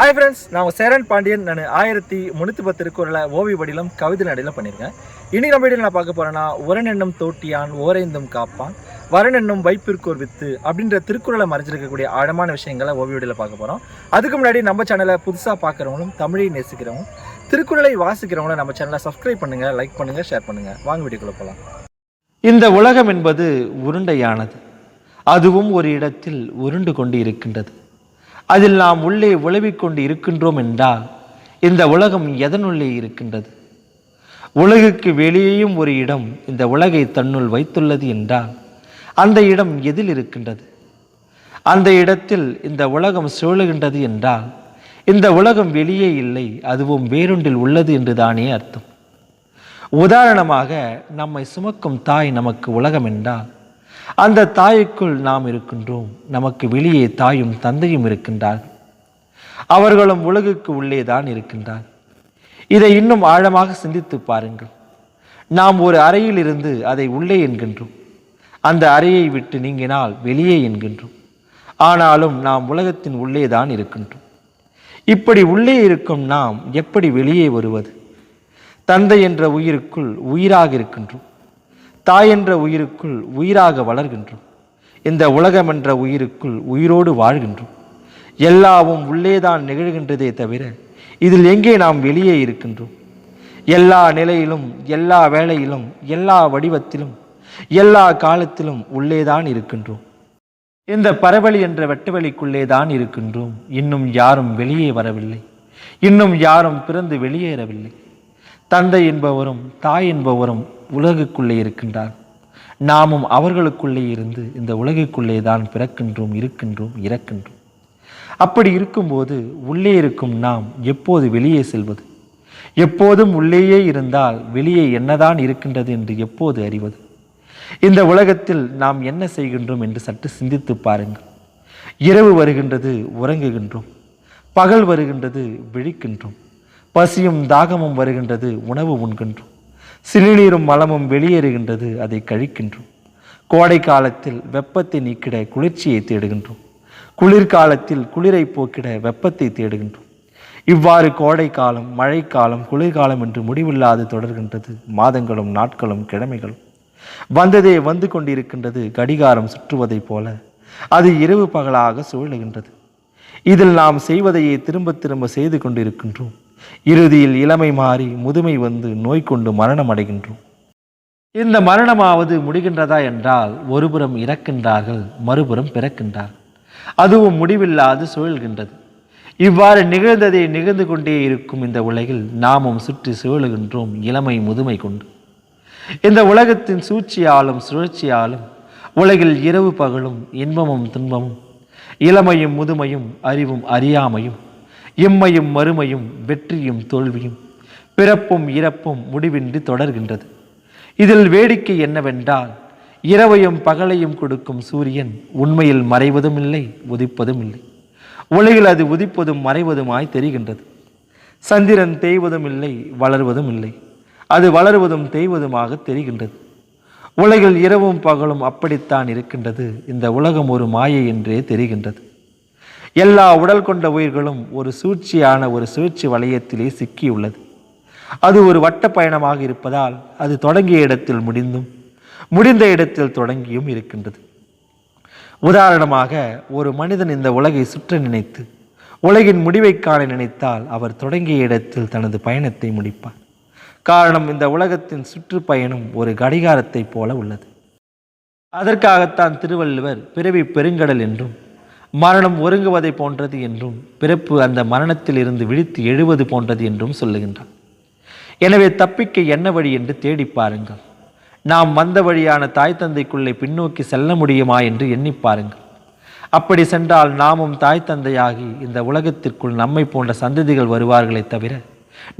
Hi friends நான் சேரன் பாண்டியன். நான் ஆயிரத்தி முந்நூற்றி பத்து திருக்குறளை ஓவிய வடிலும் கவிதை நடையில் பண்ணியிருக்கேன். இனி நம்ம வீடியோ நான் பார்க்க போறேன்னா உரனென்னும் தோட்டியான் ஓரைந்தும் காப்பான் வரனென்னும் வைப்பிற்கோர் வித்து அப்படின்ற திருக்குறளை மறைஞ்சிருக்கக்கூடிய ஆழமான விஷயங்களை ஓவிய வடியில் பார்க்க போகிறோம் அதுக்கு முன்னாடி நம்ம சேனலை புதுசாக பார்க்குறவங்களும் தமிழை நேசிக்கிறவங்க திருக்குறளை வாசிக்கிறவங்களும் நம்ம சேனலை சப்ஸ்கிரைப் பண்ணுங்கள் லைக் பண்ணுங்கள் ஷேர் பண்ணுங்கள் வாங்க வீடியோக்குள்ளே போகலாம் இந்த உலகம் என்பது உருண்டையானது. அதுவும் ஒரு இடத்தில் உருண்டு கொண்டு இருக்கின்றது அதில் நாம் உள்ளே உழவிக்கொண்டு இருக்கின்றோம் என்றால் இந்த உலகம் எதனுள்ளே இருக்கின்றது? உலகுக்கு வெளியேயும் ஒரு இடம் இந்த உலகை தன்னுள் வைத்துள்ளது என்றால் அந்த இடம் எதில் இருக்கின்றது? அந்த இடத்தில் இந்த உலகம் சூழுகின்றது என்றால் இந்த உலகம் வெளியே இல்லை அதுவும் வேறொன்றில் உள்ளது என்று தானே அர்த்தம். உதாரணமாக நம்மை சுமக்கும் தாய் நமக்கு உலகம் என்றால் அந்த தாய்க்குள் நாம் இருக்கின்றோம். நமக்கு வெளியே தாயும் தந்தையும் இருக்கின்றார்கள் அவர்களும் உலகுக்கு உள்ளே தான் இருக்கின்றார். இதை இன்னும் ஆழமாக சிந்தித்து பாருங்கள். நாம் ஒரு அறையில் இருந்து அதை உள்ளே என்கின்றோம். அந்த அறையை விட்டு நீங்கினால் வெளியே என்கின்றோம். ஆனாலும் நாம் உலகத்தின் உள்ளே தான் இருக்கின்றோம். இப்படி உள்ளே இருக்கும் நாம் எப்படி வெளியே வருவது? தந்தை என்ற உயிருக்குள் உயிராக இருக்கின்றோம். தாய் என்ற உயிருக்குள் உயிராக வளர்கின்றோம். இந்த உலகம் என்ற உயிருக்குள் உயிரோடு வாழ்கின்றோம். எல்லாவும் உள்ளேதான் நிகழ்கின்றதே தவிர இதில் எங்கே நாம் வெளியே இருக்கின்றோம்? எல்லா நிலையிலும் எல்லா வேளையிலும் எல்லா வடிவத்திலும் எல்லா காலத்திலும் உள்ளேதான் இருக்கின்றோம். இந்த பரவழி என்ற வெட்டுவெளிக்குள்ளே தான் இருக்கின்றோம். இன்னும் யாரும் வெளியே வரவில்லை. இன்னும் யாரும் பிறந்து வெளியேறவில்லை. தந்தை என்பவரும் தாய் என்பவரும் உலகுக்குள்ளே இருக்கின்றார். நாமும் அவர்களுக்குள்ளே இருந்து இந்த உலகுக்குள்ளே தான் பிறக்கின்றோம் இருக்கின்றோம் இறக்கின்றோம். அப்படி இருக்கும்போது உள்ளே இருக்கும் நாம் எப்போது வெளியே செல்வது? எப்போதும் உள்ளேயே இருந்தால் வெளியே என்னதான் இருக்கின்றது என்று எப்போது அறிவது? இந்த உலகத்தில் நாம் என்ன செய்கின்றோம் என்று சற்று சிந்தித்து பாருங்கள். இரவு வருகின்றது உறங்குகின்றோம். பகல் வருகின்றது விழிக்கின்றோம். பசியும் தாகமும் வருகின்றது உணவு உண்கின்றோம். சிறுநீரும் மலமும் வெளியேறுகின்றது அதை கழிக்கின்றோம். கோடை காலத்தில் வெப்பத்தை நீக்கிட குளிர்ச்சியை தேடுகின்றோம். குளிர்காலத்தில் குளிரை போக்கிட வெப்பத்தை தேடுகின்றோம். இவ்வாறு கோடை காலம் மழைக்காலம் குளிர்காலம் என்று முடிவில்லாது தொடர்கின்றது மாதங்களும் நாட்களும் கிழமைகளும். வந்ததே வந்து கொண்டிருக்கின்றது கடிகாரம் சுற்றுவதைப் போல. அது இரவு பகலாக சூழுகின்றது இதில் நாம் செய்வதையே திரும்ப திரும்ப செய்து கொண்டிருக்கின்றோம். இறுதியில் இளமை மாறி முதுமை வந்து நோய் கொண்டு மரணம் அடைகின்றோம். இந்த மரணமாவது முடிகின்றதா என்றால் ஒருபுறம் இறக்கின்றார்கள் மறுபுறம் பிறக்கின்றார்கள். அதுவும் முடிவில்லாது சுழல்கின்றது. இவ்வாறு நிகழ்ந்ததே நிகழ்ந்து கொண்டே இருக்கும் இந்த உலகில் நாமும் சுற்றி சுழலுகின்றோம் இளமை முதுமை கொண்டு. இந்த உலகத்தின் சூழ்ச்சியாலும் சுழற்சியாலும் உலகில் இரவு பகலும் இன்பமும் துன்பமும் இளமையும் முதுமையும் அறிவும் அறியாமையும் இம்மையும் மறுமையும் வெற்றியும் தோல்வியும் பிறப்பும் இறப்பும் முடிவின்றி தொடர்கின்றது. இதில் வேடிக்கை என்னவென்றால் இரவையும் பகலையும் கொடுக்கும் சூரியன் உண்மையில் மறைவதும் இல்லை உதிப்பதும் இல்லை. உலகில் அது உதிப்பதும் மறைவதுமாய் தெரிகின்றது. சந்திரன் தேய்வதும் இல்லை வளர்வதும் இல்லை. அது வளருவதும் தேய்வதுமாக தெரிகின்றது. உலகில் இரவும் பகலும் அப்படித்தான் இருக்கின்றது. இந்த உலகம் ஒரு மாயை என்றே தெரிகின்றது. எல்லா உடல் கொண்ட உயிர்களும் ஒரு சூழ்ச்சியான ஒரு சுழற்சி வளையத்திலே சிக்கியுள்ளது. அது ஒரு வட்ட பயணமாக இருப்பதால் அது தொடங்கிய இடத்தில் முடிந்தும் முடிந்த இடத்தில் தொடங்கியும் இருக்கின்றது. உதாரணமாக ஒரு மனிதன் இந்த உலகை சுற்ற நினைத்து உலகின் முடிவை காண நினைத்தால் அவர் தொடங்கிய இடத்தில் தனது பயணத்தை முடிப்பார். காரணம் இந்த உலகத்தின் சுற்றுப்பயணம் ஒரு கடிகாரத்தைப் போல உள்ளது. அதற்காகத்தான் திருவள்ளுவர் பிறவி பெருங்கடல் என்றும் மரணம் ஒருங்குவதை போன்றது என்றும் பிறப்பு அந்த மரணத்தில் இருந்து விழித்து எழுவது போன்றது என்றும் சொல்லுகின்றார் எனவே தப்பிக்க என்ன வழி என்று தேடி பாருங்கள். நாம் வந்த வழியான தாய் தந்தைக்குள்ளே பின்னோக்கி செல்ல முடியுமா என்று எண்ணி பாருங்கள். அப்படி சென்றால் நாமும் தாய் தந்தையாகி இந்த உலகத்திற்குள் நம்மை போன்ற சந்ததிகள் வருவார்களே தவிர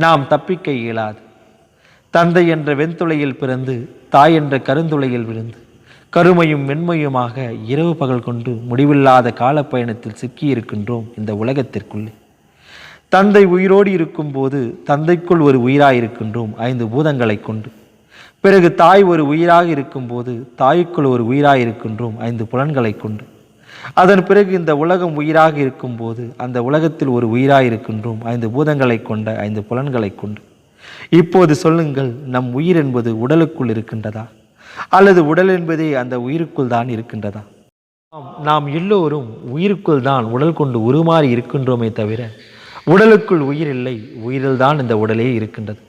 நாம் தப்பிக்க இயலாது. தந்தை என்ற வெண்துளையில் பிறந்து தாய் என்ற கருந்துளையில் விழுந்து கருமையும் மென்மையுமாக இரவு பகல் கொண்டு முடிவில்லாத காலப்பயணத்தில் சிக்கியிருக்கின்றோம் இந்த உலகத்திற்குள்ளே. தந்தை உயிரோடு இருக்கும்போது தந்தைக்குள் ஒரு உயிராயிருக்கின்றோம் ஐந்து பூதங்களை கொண்டு. பிறகு தாய் ஒரு உயிராக இருக்கும்போது தாய்க்குள் ஒரு உயிராயிருக்கின்றோம் ஐந்து புலன்களை கொண்டு. அதன் பிறகு இந்த உலகம் உயிராக இருக்கும்போது அந்த உலகத்தில் ஒரு உயிராயிருக்கின்றோம் ஐந்து பூதங்களை கொண்ட ஐந்து புலன்களை கொண்டு. இப்போது சொல்லுங்கள் நம் உயிர் என்பது உடலுக்குள் இருக்கின்றதா? அல்லது உடல் என்பதே அந்த உயிருக்குள் தான் இருக்கின்றதா? நாம் எல்லோரும் உயிருக்குள் தான் உடல் கொண்டு உருமாறி இருக்கின்றோமே தவிர உடலுக்குள் உயிர் இல்லை உயிரில் தான் இந்த உடலே இருக்கின்றது.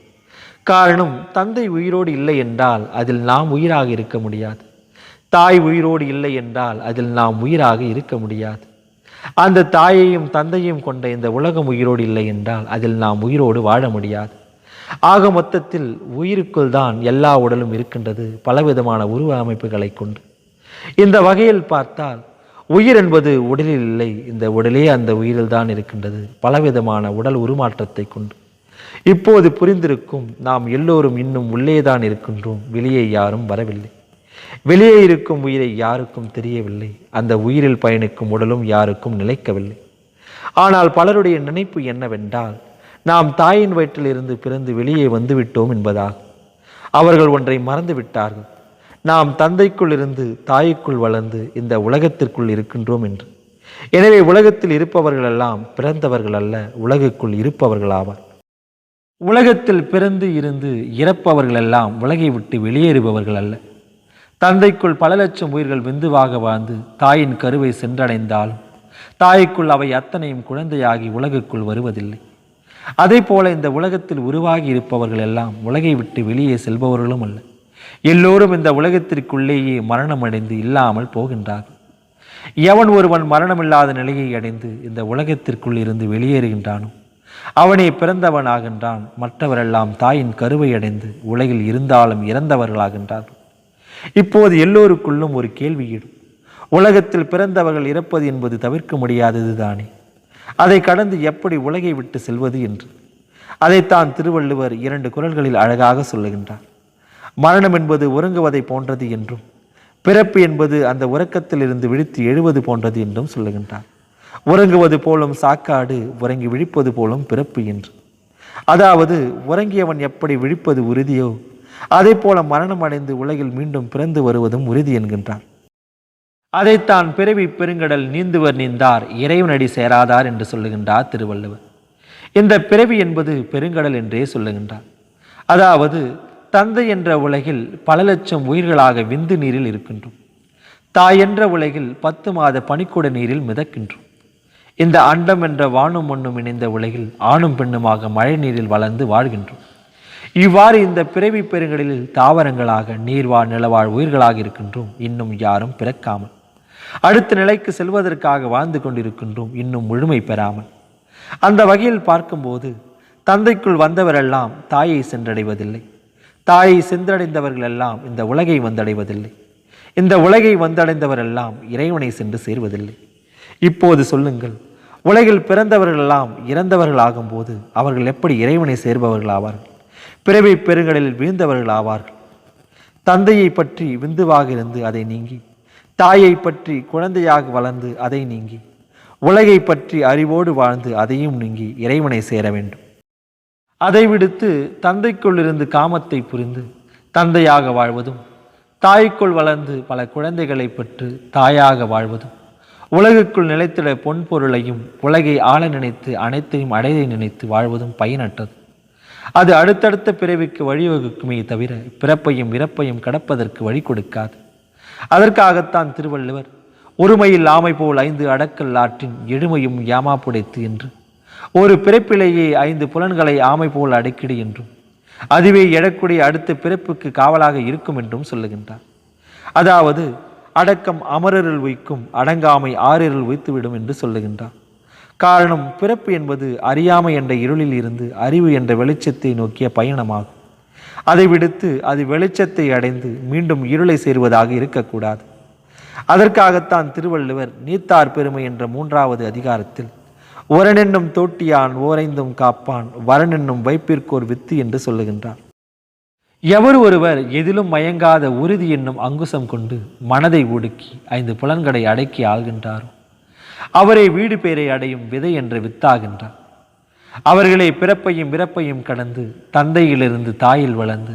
காரணம் தந்தை உயிரோடு இல்லை என்றால் அதில் நாம் உயிராக இருக்க முடியாது. தாய் உயிரோடு இல்லை என்றால் அதில் நாம் உயிராக இருக்க முடியாது. அந்த தாயையும் தந்தையும் கொண்ட இந்த உலகம் உயிரோடு இல்லை என்றால் அதில் நாம் உயிரோடு வாழ முடியாது. ஆக மொத்தத்தில் உயிருக்குள் தான் எல்லா உடலும் இருக்கின்றது பலவிதமான உருவ அமைப்புகளை கொண்டு. இந்த வகையில் பார்த்தால் உயிர் என்பது உடலில் இல்லை இந்த உடலே அந்த உயிரில் தான் இருக்கின்றது பலவிதமான உடல் உருமாற்றத்தை கொண்டு. இப்போது புரிந்திருக்கும் நாம் எல்லோரும் இன்னும் உள்ளே தான் இருக்கின்றோம் வெளியே யாரும் வரவில்லை. வெளியே இருக்கும் உயிரை யாருக்கும் தெரியவில்லை அந்த உயிரில் பயணிக்கும் உடலும் யாருக்கும் நிலைக்கவில்லை. ஆனால் பலருடைய நினைப்பு என்னவென்றால் நாம் தாயின் வயிற்றில் இருந்து பிறந்து வெளியே வந்துவிட்டோம் என்பதால் அவர்கள் ஒன்றை மறந்து விட்டார்கள். நாம் தந்தைக்குள் இருந்து தாய்க்குள் வளர்ந்து இந்த உலகத்திற்குள் இருக்கின்றோம் என்று. எனவே உலகத்தில் இருப்பவர்களெல்லாம் பிறந்தவர்கள் அல்ல உலகுக்குள் இருப்பவர்களாவார். உலகத்தில் பிறந்து இருந்து இறப்பவர்களெல்லாம் உலகை விட்டு வெளியேறுபவர்கள் அல்ல. தந்தைக்குள் பல லட்சம் உயிர்கள் விந்துவாக வாழ்ந்து தாயின் கருவை சென்றடைந்தாலும் தாய்க்குள் அவை அத்தனையும் குழந்தையாகி உலகுக்குள் வருவதில்லை. அதே போல இந்த உலகத்தில் உருவாகி இருப்பவர்கள் எல்லாம் உலகை விட்டு வெளியே செல்பவர்களும் அல்ல. எல்லோரும் இந்த உலகத்திற்குள்ளேயே மரணமடைந்து இல்லாமல் போகின்றார்கள். எவன் ஒருவன் மரணமில்லாத நிலையை அடைந்து இந்த உலகத்திற்குள் இருந்து வெளியேறுகின்றானோ? அவனே பிறந்தவன் ஆகின்றான் மற்றவரெல்லாம் தாயின் கருவை அடைந்து உலகில் இருந்தாலும் இறந்தவர்களாகின்றார்கள். இப்போது எல்லோருக்குள்ளும் ஒரு கேள்வி உலகத்தில் பிறந்தவர்கள் இறப்பது என்பது தவிர்க்க முடியாதது தானே அதை கடந்து எப்படி உலகை விட்டு செல்வது என்று. அதைத்தான் திருவள்ளுவர் இரண்டு குரல்களில் அழகாக சொல்லுகின்றார். மரணம் என்பது உறங்குவதை போன்றது என்றும் பிறப்பு என்பது அந்த உறக்கத்திலிருந்து விழித்து எழுவது போன்றது என்றும் சொல்லுகின்றார். உறங்குவது போலும் சாக்காடு உறங்கி விழிப்பது போலும் பிறப்பு என்று. அதாவது உறங்கியவன் எப்படி விழிப்பது உறுதியோ அதே போல மரணம் அடைந்து உலகில் மீண்டும் பிறந்து வருவதும் உறுதி என்கின்றான் அதைத்தான் பிறவி பெருங்கடல் நீந்துவர் நீந்தார் இறைவனடி சேராதார் என்று சொல்லுகின்றார் திருவள்ளுவர். இந்த பிறவி என்பது பெருங்கடல் என்றே சொல்லுகின்றார். அதாவது தந்தை என்ற உலகில் பல லட்சம் உயிர்களாக விந்து நீரில் இருக்கின்றோம். தாய் என்ற உலகில் பத்து மாத பனிக்கூட நீரில் மிதக்கின்றோம். இந்த அண்டம் என்ற வானும் மண்ணும் இணைந்த உலகில் ஆணும் பெண்ணுமாக மழை நீரில் வளர்ந்து வாழ்கின்றோம். இவ்வாறு இந்த பிறவி பெருங்கடலில் தாவரங்களாக நீர்வாழ் நிலவாழ் உயிர்களாக இருக்கின்றோம். இன்னும் யாரும் பிறக்காமல். அடுத்த நிலைக்கு செல்வதற்காக வாழ்ந்து கொண்டிருக்கின்றோம். இன்னும் முழுமை பெறாமல். அந்த வகையில் பார்க்கும்போது தந்தைக்குள் வந்தவரெல்லாம் தாயை சென்றடைவதில்லை. தாயை சென்றடைந்தவர்கள் எல்லாம் இந்த உலகை வந்தடைவதில்லை. இந்த உலகை வந்தடைந்தவரெல்லாம் இறைவனை சென்று சேர்வதில்லை. இப்போது சொல்லுங்கள் உலகில் பிறந்தவர்களெல்லாம் இறந்தவர்கள் ஆகும்போது அவர்கள் எப்படி இறைவனை சேர்பவர்கள் ஆவார்கள் பிறவி பெருங்கடலில் வீழ்ந்தவர்கள் ஆவார்கள் தந்தையை பற்றி விந்துவாக இருந்து அதை நீங்கி தாயை பற்றி குழந்தையாக வளர்ந்து அதை நீங்கி உலகை பற்றி அறிவோடு வாழ்ந்து அதையும் நீங்கி இறைவனை சேர வேண்டும். அதை விடுத்து தந்தைக்குள்ளிருந்து காமத்தை புரிந்து தந்தையாக வாழ்வதும் தாய்க்குள் வளர்ந்து பல குழந்தைகளை பெற்று தாயாக வாழ்வதும் உலகுக்குள் நிலைத்திட பொன் பொருளையும் உலகை ஆள நினைத்து அனைத்தையும் அடைய நினைத்து வாழ்வதும் பயனற்றது. அது அடுத்தடுத்த பிறவிக்கு வழிவகுக்குமே தவிர பிறப்பையும் இறப்பையும் கடப்பதற்கு வழி கொடுக்காது. அதற்காகத்தான் திருவள்ளுவர் ஒருமையில் ஆமை போல் ஐந்து அடக்கல் ஆற்றின் எழுமையும் யாமா புடைத்து என்று. ஒரு பிறப்பிலேயே ஐந்து புலன்களை ஆமை போல் அடக்கிடு என்றும் அதுவே எழக்கூடிய அடுத்த பிறப்புக்கு காவலாக இருக்கும் என்றும் சொல்லுகின்றார். அதாவது அடக்கம் அமரரில் வைக்கும் அடங்காமை ஆறிரில் வைத்துவிடும் என்று சொல்லுகின்றார். காரணம் பிறப்பு என்பது அறியாமை என்ற இருளில் இருந்து அறிவு என்ற வெளிச்சத்தை நோக்கிய பயணமாகும். அதை விடுத்து அது வெளிச்சத்தை அடைந்து மீண்டும் இருளை சேர்வதாக இருக்கக்கூடாது. அதற்காகத்தான் திருவள்ளுவர் நீத்தார் பெருமை என்ற மூன்றாவது அதிகாரத்தில் ஒரனென்னும் தோட்டியான் ஓரைந்தும் காப்பான் வரனென்னும் வைப்பிற்கோர் வித்து என்று சொல்லுகின்றார். எவர் ஒருவர் எதிலும் மயங்காத உறுதி என்னும் அங்குசம் கொண்டு மனதை ஒடுக்கி ஐந்து புலன்களை அடக்கி ஆள்கின்றாரோ அவரே வீடு பேரை அடையும் விதை என்ற வித்தாகின்றார். அவர்களே பிறப்பையும் இறப்பையும் கடந்து தந்தையிலிருந்து தாயில் வளர்ந்து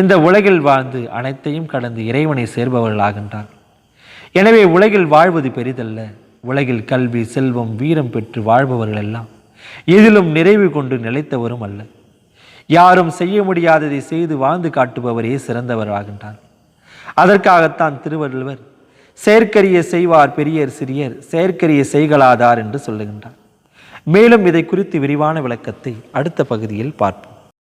இந்த உலகில் வாழ்ந்து அனைத்தையும் கடந்து இறைவனை சேர்பவர்களாகின்றார். எனவே உலகில் வாழ்வது பெரிதல்ல. உலகில் கல்வி செல்வம் வீரம் பெற்று வாழ்பவர்கள் எல்லாம் எதிலும் நிறைவு கொண்டு நிலைத்தவரும் அல்ல. யாரும் செய்ய முடியாததை செய்து வாழ்ந்து காட்டுபவரே சிறந்தவராகின்றார். அதற்காகத்தான் திருவள்ளுவர் செயற்கரிய செய்வார் பெரியர் சிறியர் செயற்கரிய செய்களாதார் என்று சொல்லுகின்றார். மேலும் இதை குறித்து விரிவான விளக்கத்தை அடுத்த பகுதியில் பார்ப்போம்.